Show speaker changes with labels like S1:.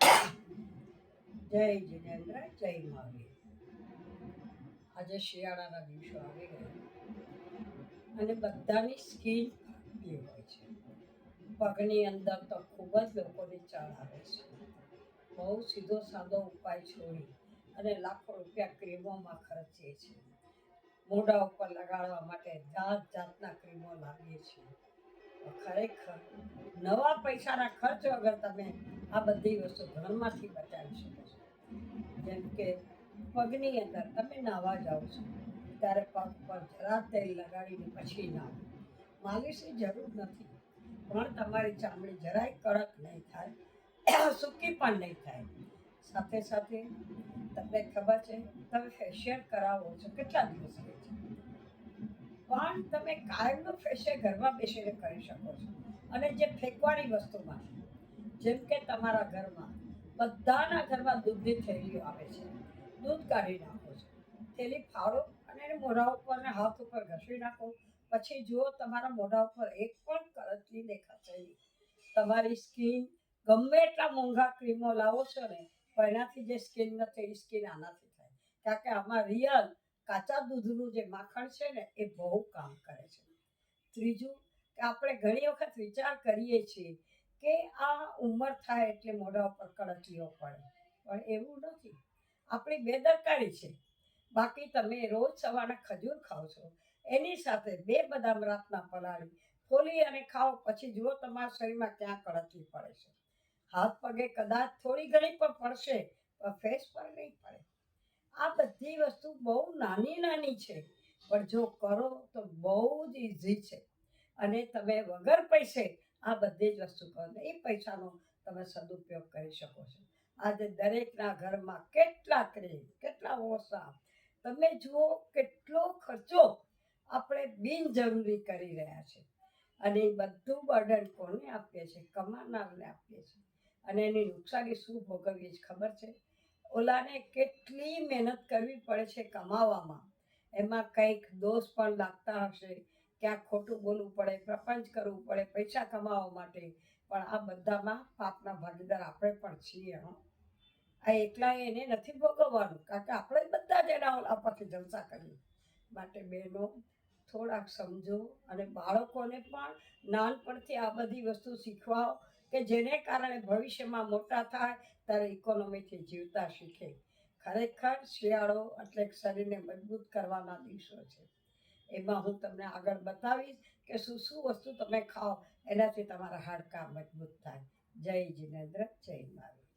S1: જય જિનેન્દ્ર, જય મહાવીર. આજે શિયાળાના દિવસો આવી ગયા અને બધાની સ્કીન આગલી હોય છે. પગની અંદર તો ખૂબ જ લોકોની ચાળ આવે છે. બહુ સીધો સાદો ઉપાય છોડી અને લાખો રૂપિયા ક્રીમોમાં ખર્ચીએ છીએ. મોઢા ઉપર લગાડવા માટે જાત જાતના ક્રીમો લાવીએ છીએ. ખરેખર નવા પૈસાના ખર્ચ વગર તમે આ બધી વસ્તુ ઘરમાંથી બચાવી શકો છો. જેમ કે પગની અંદર તમે નાવા જાઓ છો, ત્યારે પગ પર જરા તેલ લગાડીને પછી નાહો માલિશની જરૂર નથી, પણ તમારી ચામડી જરાય કડક નહીં થાય, સૂકી પણ નહીં થાય. સાથે સાથે તમને ખબર છે, તમે ફેશિયલ કરાવો છો કેટલા દિવસ રહે છે? પણ તમે કાયમનું ફેશિયલ ઘરમાં બેસીને કરી શકો છો. અને જે ફેંકવાની વસ્તુમાં જેમ કે તમારા ઘરમાં બધાના ઘરમાં દૂધની થેલીઓ આવે છે. દૂધ કાઢી નાખો છો. થેલી ફાળો અને એને મોઢા ઉપર ને હાથ ઉપર ઘસી નાખો. પછી જુઓ તમારા મોઢા ઉપર એક પણ કરચલી દેખાશે નહીં તમારી સ્કિન ગમે એટલા મોંઘા ક્રીમો લાવો છો ને પણ એનાથી જે સ્કિન નથી એ સ્કિન આનાથી થાય. કારણ કે આમાં રિયલ કાચા દૂધનું જે માખણ છે ને, એ બહુ કામ કરે છે. ત્રીજું કે આપણે ઘણી વખત વિચાર કરીએ છીએ કે આ ઉંમર થાય એટલે મોઢા ઉપર કડકલીઓ પડે. પણ એવું નથી. આપણી બેદરકારી છે. બાકી તમે રોજ સવારે ખજૂર ખાઓ છો. એની સાથે બે બદામ રાતના પલાળી, ફોલી અને ખાઓ. પછી જુઓ તમારા શરીરમાં ક્યાં કડકલી પડે છે. હાથ પગે કદાચ થોડી ઘણી પણ પડશે, પણ ફેસ પર નહીં પડે. આ બધી વસ્તુ બહુ નાની નાની છે. પણ જો કરો તો બહુ જ ઇઝી છે. અને તમે વગર પૈસે આ બધી જ વસ્તુ કરો એ પૈસાનો તમે સદુપયોગ કરી શકો છો. આજે દરેકના ઘરમાં કેટલા ક્રેમ કેટલા ઓસા તમે જુઓ કેટલો ખર્ચો આપણે બિનજરૂરી કરી રહ્યા છે. અને એ બધું બર્ડન કોને આપીએ છીએ કમાનારને આપીએ છીએ અને એની નુકસાની શું ભોગવીએ છીએ ખબર છે? ઓલાને કેટલી મહેનત કરવી પડે છે કમાવામાં. એમાં કંઈક દોષ પણ લાગતા હશે. ક્યાંક ખોટું બોલવું પડે, પ્રપંચ કરવું પડે, પૈસા કમાવા માટે. પણ આ બધામાં પાપના ભાગીદાર આપણે પણ છીએ, હં. આ એકલા એને નથી ભોગવવાનું, કારણ કે આપણે બધા જ એના ઓલા પરથી જલસા કરીએ. માટે બહેનો, થોડાક સમજો અને બાળકોને પણ નાનપણથી આ બધી વસ્તુ શીખવાઓ કે જેને કારણે ભવિષ્યમાં મોટા થાય, ત્યારે ઇકોનોમીથી જીવતા શીખે. ખરેખર શિયાળો એટલે શરીરને મજબૂત કરવાના દિવસો છે. એમાં હું તમને આગળ બતાવીશ કે શું શું વસ્તુ તમે ખાઓ, એનાથી તમારા હાડકાં મજબૂત થાય. જય જિનેન્દ્ર, જય મારું